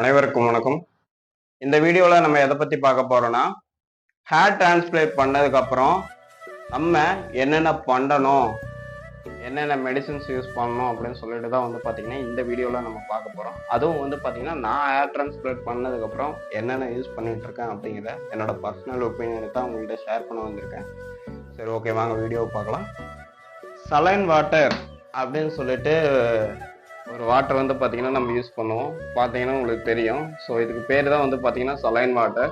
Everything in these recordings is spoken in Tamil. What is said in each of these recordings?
அனைவருக்கும் வணக்கம். இந்த வீடியோவில் நம்ம எதை பற்றி பார்க்க போகிறோன்னா ஹேர் டிரான்ஸ்பிளேட் பண்ணதுக்கப்புறம் நம்ம என்னென்ன பண்ணணும் என்னென்ன மெடிசின்ஸ் யூஸ் பண்ணணும் அப்படின்னு சொல்லிட்டு தான் வந்து பார்த்தீங்கன்னா இந்த வீடியோவில் நம்ம பார்க்க போகிறோம் அதுவும் வந்து பார்த்தீங்கன்னா நான் ஹேர் டிரான்ஸ்பிளேட் பண்ணதுக்கப்புறம் என்னென்ன யூஸ் பண்ணிகிட்ருக்கேன் அப்படிங்கிற என்னோட பர்சனல் ஒப்பீனியனை தான் உங்கள்கிட்ட ஷேர் பண்ண வந்திருக்கேன். சரி ஓகே வாங்க வீடியோவை பார்க்கலாம். சலைன் வாட்டர் அப்படின்னு சொல்லிட்டு ஒரு வாட்டர் வந்து பார்த்தீங்கன்னா நம்ம யூஸ் பண்ணுவோம். பார்த்தீங்கன்னா உங்களுக்கு தெரியும். ஸோ இதுக்கு பேர் தான் வந்து பார்த்தீங்கன்னா சலைன் வாட்டர்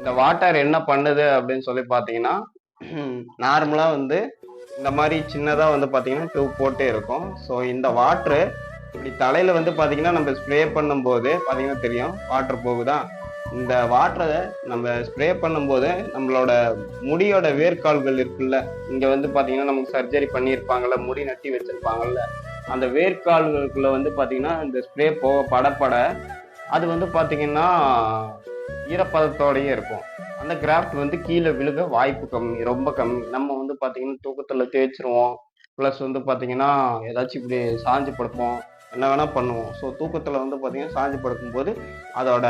இந்த வாட்டர் என்ன பண்ணுது அப்படின்னு சொல்லி பார்த்தீங்கன்னா நார்மலாக வந்து இந்த மாதிரி சின்னதாக வந்து பார்த்தீங்கன்னா டியூப் போட்டே இருக்கும். ஸோ இந்த வாட்ரு இப்படி தலையில் வந்து பார்த்தீங்கன்னா நம்ம ஸ்ப்ரே பண்ணும்போது பார்த்தீங்கன்னா தெரியும் வாட்டர் போகுதா? இந்த வாட்டரை நம்ம ஸ்ப்ரே பண்ணும்போது நம்மளோட முடியோட வேர்க்கால்கள் இருக்குல்ல இங்கே வந்து பார்த்தீங்கன்னா நமக்கு சர்ஜரி பண்ணியிருப்பாங்கல்ல முடி நட்டி வச்சுருப்பாங்கல்ல. அந்த வேர்க்கால்களுக்குள்ள வந்து பார்த்தீங்கன்னா இந்த ஸ்ப்ரே போக படப்பட அது வந்து பார்த்தீங்கன்னா ஈரப்பதத்தோடையே இருக்கும். அந்த கிராஃப்ட் வந்து கீழே விழுக வாய்ப்பு கம்மி ரொம்ப கம்மி. நம்ம வந்து பார்த்தீங்கன்னா தூக்கத்தில் தேய்ச்சிருவோம். ப்ளஸ் வந்து பார்த்தீங்கன்னா ஏதாச்சும் இப்படி சாஞ்சு படுப்போம். என்ன வேணால் பண்ணுவோம். ஸோ தூக்கத்தில் வந்து பார்த்தீங்கன்னா சாஞ்சு படுக்கும்போது அதோட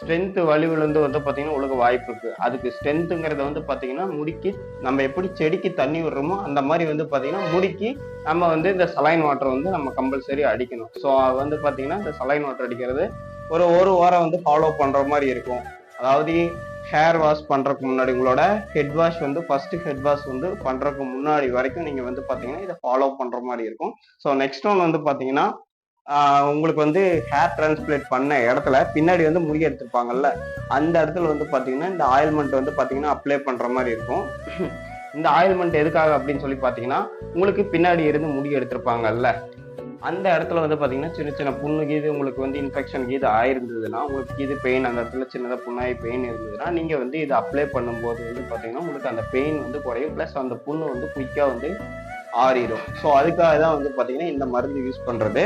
ஸ்ட்ரென்த்து வலிவிலேருந்து வந்து பார்த்தீங்கன்னா உலக வாய்ப்பு இருக்குது அதுக்கு ஸ்ட்ரென்த்துங்கிறத வந்து பார்த்தீங்கன்னா முடிக்கு நம்ம எப்படி செடிக்கு தண்ணி விடுறோமோ அந்த மாதிரி வந்து பார்த்தீங்கன்னா முடிக்கு நம்ம வந்து இந்த சலைன் வாட்டர் வந்து நம்ம கம்பல்சரி அடிக்கணும். ஸோ வந்து பார்த்தீங்கன்னா இந்த சலைன் வாட்டர் அடிக்கிறது ஒரு ஒரு வாரம் வந்து ஃபாலோ பண்ணுற மாதிரி இருக்கும். அதாவது ஹேர் வாஷ் பண்ணுறதுக்கு முன்னாடி உங்களோட ஹெட் வாஷ் வந்து ஃபஸ்ட்டு ஹெட் வாஷ் வந்து பண்ணுறதுக்கு முன்னாடி வரைக்கும் நீங்கள் வந்து பார்த்தீங்கன்னா இதை ஃபாலோ பண்ணுற மாதிரி இருக்கும். ஸோ நெக்ஸ்ட் ஒன் வந்து பார்த்தீங்கன்னா உங்களுக்கு வந்து ஹேர் டிரான்ஸ்பிளேட் பண்ண இடத்துல பின்னாடி வந்து முடி எடுத்துருப்பாங்கல்ல அந்த இடத்துல வந்து பார்த்தீங்கன்னா இந்த ஆயில்மெண்ட் வந்து பார்த்தீங்கன்னா அப்ளை பண்ணுற மாதிரி இருக்கும். இந்த ஆயில்மெண்ட் எதுக்காக அப்படின்னு சொல்லி பார்த்தீங்கன்னா உங்களுக்கு பின்னாடி இருந்து முடி எடுத்திருப்பாங்கல்ல அந்த இடத்துல வந்து பார்த்தீங்கன்னா சின்ன சின்ன புண்ணு கீது உங்களுக்கு வந்து இன்ஃபெக்ஷன் கீது ஆயிருந்ததுன்னா உங்களுக்கு இது பெயின் அந்த இடத்துல சின்னதாக புண்ணாகி பெயின் இருந்ததுன்னா நீங்கள் வந்து இதை அப்ளை பண்ணும்போது வந்து பார்த்தீங்கன்னா உங்களுக்கு அந்த பெயின் வந்து குறையும். ப்ளஸ் அந்த புண்ணு வந்து குயிக்காக வந்து ஆறிடும். ஸோ அதுக்காக தான் வந்து பார்த்தீங்கன்னா இந்த மருந்து யூஸ் பண்ணுறது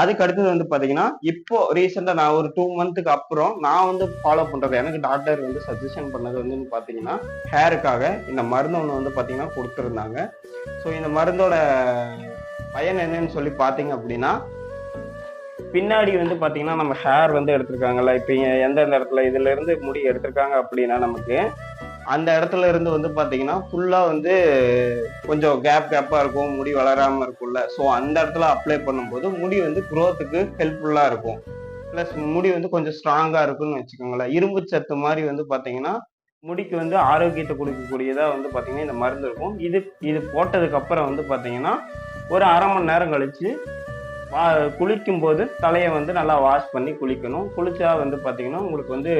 அதுக்கு அடுத்தது வந்து பாத்தீங்கன்னா இப்போ ரீசெண்டா நான் ஒரு டூ மந்த்துக்கு அப்புறம் நான் வந்து ஃபாலோ பண்றது எனக்கு டாக்டர் வந்து சஜஷன் பண்ணது வந்து பாத்தீங்கன்னா ஹேருக்காக இந்த மருந்து ஒன்று வந்து பாத்தீங்கன்னா கொடுத்துருந்தாங்க. ஸோ இந்த மருந்தோட பயன் என்னன்னு சொல்லி பாத்தீங்க அப்படின்னா பின்னாடி வந்து பாத்தீங்கன்னா நம்ம ஹேர் வந்து எடுத்திருக்காங்கல்ல இப்போ எந்தெந்த இடத்துல இதுல இருந்து முடி எடுத்திருக்காங்க அப்படின்னா நமக்கு அந்த இடத்துல இருந்து வந்து பார்த்தீங்கன்னா ஃபுல்லாக வந்து கொஞ்சம் கேப் கேப்பாக இருக்கும் முடி வளராமல் இருக்கும்ல. ஸோ அந்த இடத்துல அப்ளை பண்ணும்போது முடி வந்து குரோத்துக்கு ஹெல்ப்ஃபுல்லாக இருக்கும். ப்ளஸ் முடி வந்து கொஞ்சம் ஸ்ட்ராங்காக இருக்கும்னு வச்சுக்கோங்களேன். இரும்பு சத்து மாதிரி வந்து பார்த்தீங்கன்னா முடிக்கு வந்து ஆரோக்கியத்தை கொடுக்கக்கூடியதாக வந்து பார்த்தீங்கன்னா இந்த மருந்து இருக்கும். இது இது போட்டதுக்கப்புறம் வந்து பார்த்தீங்கன்னா ஒரு அரை மணி நேரம் கழித்து குளிக்கும் போது தலையை வந்து நல்லா வாஷ் பண்ணி குளிக்கணும். குளிச்சா வந்து பார்த்தீங்கன்னா உங்களுக்கு வந்து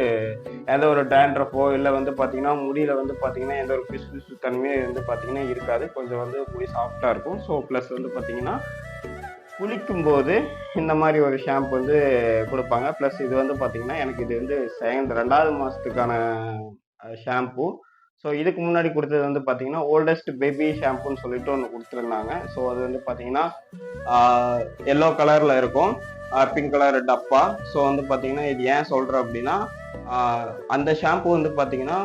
எந்த ஒரு டேண்ட்ரஃபோ இல்லை வந்து பார்த்தீங்கன்னா முடியில வந்து பார்த்தீங்கன்னா எந்த ஒரு பிசு பிசு தன்மையும் வந்து பார்த்தீங்கன்னா இருக்காது. கொஞ்சம் வந்து முடி சாஃப்டாக இருக்கும். ஸோ ப்ளஸ் வந்து பார்த்தீங்கன்னா குளிக்கும்போது இந்த மாதிரி ஒரு ஷாம்பு வந்து கொடுப்பாங்க. ப்ளஸ் இது வந்து பார்த்தீங்கன்னா எனக்கு இது வந்து செகண்ட் ரெண்டாவது மாதத்துக்கான ஷாம்பு ஸோ இதுக்கு முன்னாடி கொடுத்தது வந்து பார்த்தீங்கன்னா ஓல்டஸ்ட் பேபி ஷாம்புன்னு சொல்லிட்டு ஒன்று கொடுத்துருந்தாங்க. ஸோ அது வந்து பார்த்தீங்கன்னா எல்லோ கலரில் இருக்கும். பிங்க் கலர் டப்பா. ஸோ வந்து பார்த்தீங்கன்னா இது ஏன் சொல்கிறேன் அப்படின்னா அந்த ஷாம்பு வந்து பார்த்தீங்கன்னா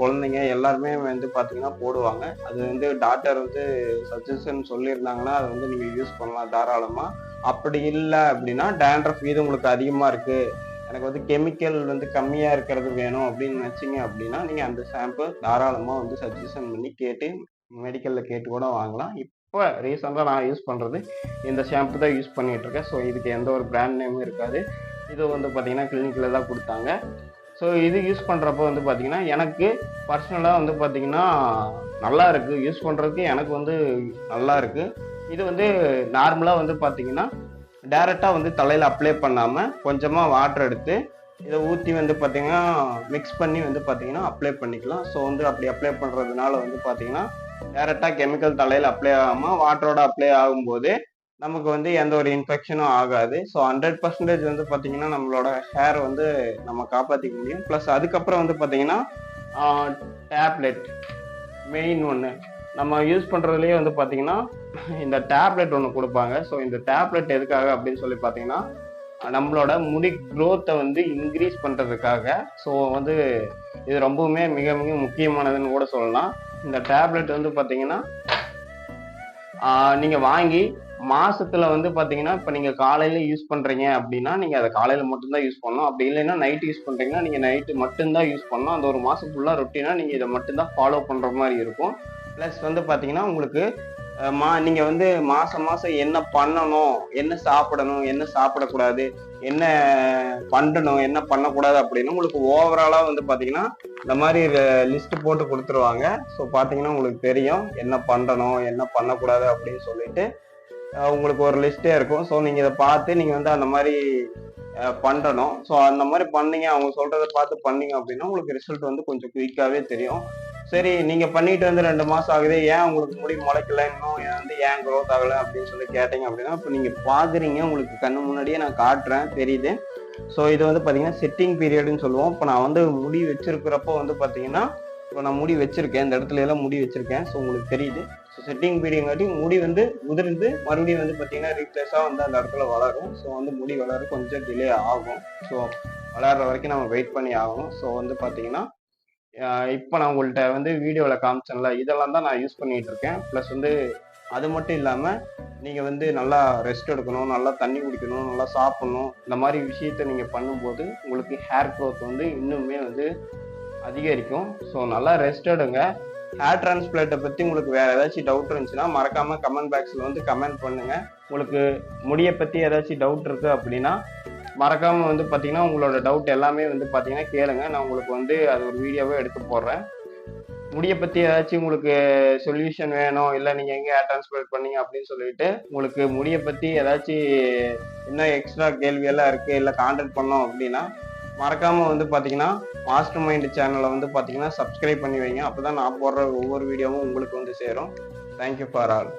குழந்தைங்க எல்லாருமே வந்து பார்த்தீங்கன்னா போடுவாங்க. அது வந்து டாக்டர் வந்து சஜஷன் சொல்லியிருந்தாங்கன்னா அதை வந்து நீங்கள் யூஸ் பண்ணலாம் தாராளமாக அப்படி இல்லை அப்படின்னா டேண்ட்ரஃப் இது உங்களுக்கு அதிகமாக இருக்குது எனக்கு வந்து கெமிக்கல் வந்து கம்மியாக இருக்கிறது வேணும் அப்படின்னு நினச்சிங்க அப்படின்னா நீங்கள் அந்த ஷாம்பு தாராளமாக வந்து சஜஷன் பண்ணி கேட்டு மெடிக்கலில் கேட்டு கூட வாங்கலாம். இப்போ ரீசெண்டாக நான் யூஸ் பண்ணுறது இந்த ஷாம்பு தான் யூஸ் பண்ணிட்டு இருக்கேன். ஸோ இதுக்கு எந்த ஒரு பிராண்ட் நேமும் இருக்காது. இது வந்து பார்த்தீங்கன்னா கிளினிக்கில் தான் கொடுத்தாங்க. ஸோ இது யூஸ் பண்ணுறப்போ வந்து பார்த்தீங்கன்னா எனக்கு பர்சனலாக வந்து பார்த்தீங்கன்னா நல்லா இருக்குது யூஸ் பண்ணுறதுக்கு எனக்கு வந்து நல்லா இருக்குது இது வந்து நார்மலாக வந்து பார்த்தீங்கன்னா டேரெக்டாக வந்து தலையில் அப்ளை பண்ணாமல் கொஞ்சமாக வாட்டர் எடுத்து இதை ஊற்றி வந்து பார்த்தீங்கன்னா மிக்ஸ் பண்ணி வந்து பார்த்தீங்கன்னா அப்ளை பண்ணிக்கலாம். ஸோ வந்து அப்படி அப்ளை பண்ணுறதுனால வந்து பார்த்தீங்கன்னா டேரெக்டாக கெமிக்கல் தலையில் அப்ளை ஆகாமல் வாட்டரோட அப்ளை ஆகும்போது நமக்கு வந்து எந்த ஒரு இன்ஃபெக்ஷனும் ஆகாது. ஸோ ஹண்ட்ரட் பர்சன்டேஜ் வந்து பார்த்தீங்கன்னா நம்மளோட ஹேர் வந்து நம்ம காப்பாற்றிக்க முடியும். ப்ளஸ் அதுக்கப்புறம் வந்து பார்த்தீங்கன்னா டேப்லெட் மெயின் ஒன்று நம்ம யூஸ் பண்ணுறதுலேயே வந்து பார்த்தீங்கன்னா இந்த டேப்லெட் ஒன்று கொடுப்பாங்க. ஸோ இந்த டேப்லெட் எதுக்காக அப்படின்னு சொல்லி பார்த்தீங்கன்னா நம்மளோட முடி க்ரோத்தை வந்து இன்க்ரீஸ் பண்ணுறதுக்காக ஸோ வந்து இது ரொம்பவுமே மிக மிக முக்கியமானதுன்னு கூட சொல்லலாம். இந்த டேப்லெட் வந்து பார்த்தீங்கன்னா நீங்கள் வாங்கி மாசத்துல வந்து பாத்தீங்கன்னா இப்ப நீங்க காலையில யூஸ் பண்றீங்க அப்படின்னா நீங்க அதை காலையில மட்டும்தான் யூஸ் பண்ணணும். அப்படி இல்லைன்னா நைட் யூஸ் பண்றீங்கன்னா நீங்க நைட்டு மட்டும்தான் யூஸ் பண்ணணும். அந்த ஒரு மாசம் ஃபுல்லா ரொட்டீனா நீங்க இதை மட்டும்தான் ஃபாலோ பண்ற மாதிரி இருக்கும். ப்ளஸ் வந்து பார்த்தீங்கன்னா உங்களுக்கு மா நீங்கள் வந்து மாதம் மாதம் என்ன பண்ணணும் என்ன சாப்பிடணும் என்ன சாப்பிடக்கூடாது என்ன பண்ணணும் என்ன பண்ணக்கூடாது அப்படின்னு உங்களுக்கு ஓவராலாக வந்து பார்த்தீங்கன்னா இந்த மாதிரி லிஸ்ட் போட்டு கொடுத்துருவாங்க. ஸோ பார்த்தீங்கன்னா உங்களுக்கு தெரியும் என்ன பண்ணணும் என்ன பண்ணக்கூடாது அப்படின்னு சொல்லிட்டு உங்களுக்கு ஒரு லிஸ்ட்டே இருக்கும். ஸோ நீங்கள் இதை பார்த்து நீங்கள் வந்து அந்த மாதிரி பண்ணணும். ஸோ அந்த மாதிரி பண்ணீங்க அவங்க சொல்கிறத பார்த்து பண்ணீங்க அப்படின்னா உங்களுக்கு ரிசல்ட் வந்து கொஞ்சம் குயிக்காகவே தெரியும். சரி நீங்க பண்ணிட்டு வந்து ரெண்டு மாசம் ஆகுது. ஏன் உங்களுக்கு முடி முளைக்கல? இன்னும் ஏன் வந்து ஏன் க்ரோத் ஆகல? அப்படின்னு சொல்லி கேட்டீங்க அப்படின்னா இப்போ நீங்க பாக்குறீங்க. உங்களுக்கு கண்ணு முன்னாடியே நான் காட்டுறேன். தெரியுது. ஸோ இது வந்து பாத்தீங்கன்னா செட்டிங் பீரியட்னு சொல்லுவோம். இப்போ நான் வந்து முடி வச்சிருக்கிறப்போ வந்து பாத்தீங்கன்னா இப்போ நான் முடி வச்சிருக்கேன். இந்த இடத்துல எல்லாம் முடி வச்சிருக்கேன். ஸோ உங்களுக்கு தெரியுது. ஸோ செட்டிங் பீரியங்காட்டி முடி வந்து உதிர்ந்து மறுபடியும் வந்து பாத்தீங்கன்னா ரீப்ளேஸாக வந்து அந்த இடத்துல வளரும். ஸோ வந்து முடி வளர கொஞ்சம் டிலே ஆகும். ஸோ வளர்ற வரைக்கும் நம்ம வெயிட் பண்ணி ஆகணும். ஸோ வந்து பாத்தீங்கன்னா இப்போ நான் உங்கள்கிட்ட வந்து வீடியோவில் காமிச்சேன்ல இதெல்லாம் தான் நான் யூஸ் பண்ணிகிட்டு இருக்கேன் ப்ளஸ் வந்து அது மட்டும் இல்லாமல் நீங்கள் வந்து நல்லா ரெஸ்ட் எடுக்கணும் நல்லா தண்ணி குடிக்கணும் நல்லா சாப்பிடணும். இந்த மாதிரி விஷயத்த நீங்கள் பண்ணும்போது உங்களுக்கு ஹேர் க்ரோத் வந்து இன்னுமே வந்து அதிகரிக்கும். ஸோ நல்லா ரெஸ்ட் எடுங்க. ஹேர் டிரான்ஸ்பிளான்ட்டை பற்றி உங்களுக்கு வேறு ஏதாச்சும் டவுட் இருந்துச்சுன்னா மறக்காமல் கமெண்ட் பாக்ஸில் வந்து கமெண்ட் பண்ணுங்கள் உங்களுக்கு முடியை பற்றி ஏதாச்சும் டவுட் இருக்குது அப்படின்னா மறக்காம வந்து பார்த்தீங்கன்னா உங்களோட டவுட் எல்லாமே வந்து பார்த்தீங்கன்னா கேளுங்க. நான் உங்களுக்கு வந்து அது ஒரு வீடியோவே எடுத்து போடுறேன். முடியை பற்றி ஏதாச்சும் உங்களுக்கு சொல்யூஷன் வேணும் இல்லை நீங்கள் எங்கே ஹேர் பண்ணீங்க அப்படின்னு சொல்லிட்டு உங்களுக்கு முடியை பற்றி ஏதாச்சும் இன்னும் எக்ஸ்ட்ரா கேள்வியெல்லாம் இருக்குது இல்லை கான்டாக்ட் பண்ணோம் அப்படின்னா மறக்காம வந்து பார்த்தீங்கன்னா மாஸ்டர் மைண்ட் சேனலை வந்து பார்த்தீங்கன்னா சப்ஸ்கிரைப் பண்ணி வைங்க. அப்போ தான் நான் போடுற ஒவ்வொரு வீடியோவும் உங்களுக்கு வந்து சேரும். Thank you for all